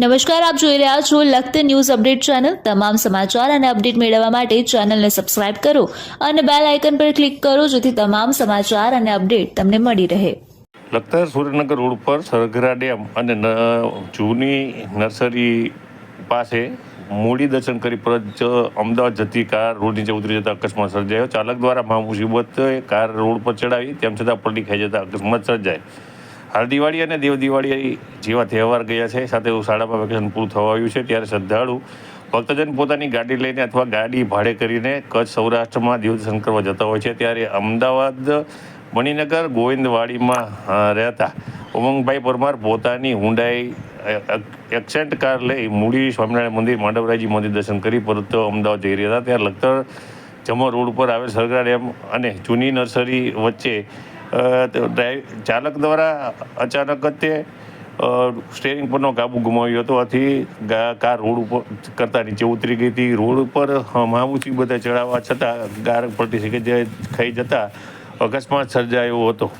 નમસ્કાર, આપ જોઈ રહ્યા છો લખત ન્યૂઝ અપડેટ ચેનલ. તમામ સમાચાર અને અપડેટ મેળવવા માટે ચેનલને સબસ્ક્રાઇબ કરો અને બેલ આઇકન પર ક્લિક કરો જેથી તમામ સમાચાર અને અપડેટ તમને મળી રહે. લખતર સુરેન્દ્રનગર રોડ પર સરઘરા ડેમ અને જૂની નર્સરી પાસે મૂડી દર્શન કરી પરત અમદાવાદ જતી કાર રોડ નીચે ઉતરી જતા અકસ્માત સર્જાયો. ચાલક દ્વારા મહા મુસીબત કાર રોડ પર ચડાવી, તેમ છતાં પલટી ખાઈ જતા અકસ્માત સર્જાય. હાલ દિવાળી અને દેવ દિવાળી જેવા તહેવાર ગયા છે. સાથે શાળામાં વેકેશન પૂરું થવા આવ્યું છે. ત્યારે શ્રદ્ધાળુ ભક્તજન પોતાની ગાડી લઈને અથવા ગાડી ભાડે કરીને કચ્છ સૌરાષ્ટ્રમાં દેવ દર્શન કરવા જતા હોય છે. ત્યારે અમદાવાદ, મણિનગર, ગોવિંદવાડીમાં રહેતા ઉમંગભાઈ પરમાર પોતાની હુંડાઈ એક્સેન્ટ કાર લઈ મૂળી સ્વામિનારાયણ મંદિર, માંડવરાયજી મંદિર દર્શન કરી પરત અમદાવાદ જઈ રહ્યા હતા. ત્યારે લખતર જમો રોડ ઉપર આવેલ સરકાર ડેમ અને જૂની નર્સરી વચ્ચે ચાલક દ્વારા અચાનક જ તે સ્ટેરિંગ પરનો કાબુ ગુમાવ્યો હતો. આથી કાર રોડ ઉપર કરતાં નીચે ઉતરી ગઈ હતી. રોડ ઉપર મામૂચી બધા ચડાવવા છતાં કાર પલટી શકે જે ખાઈ જતાં અકસ્માત સર્જાયો હતો.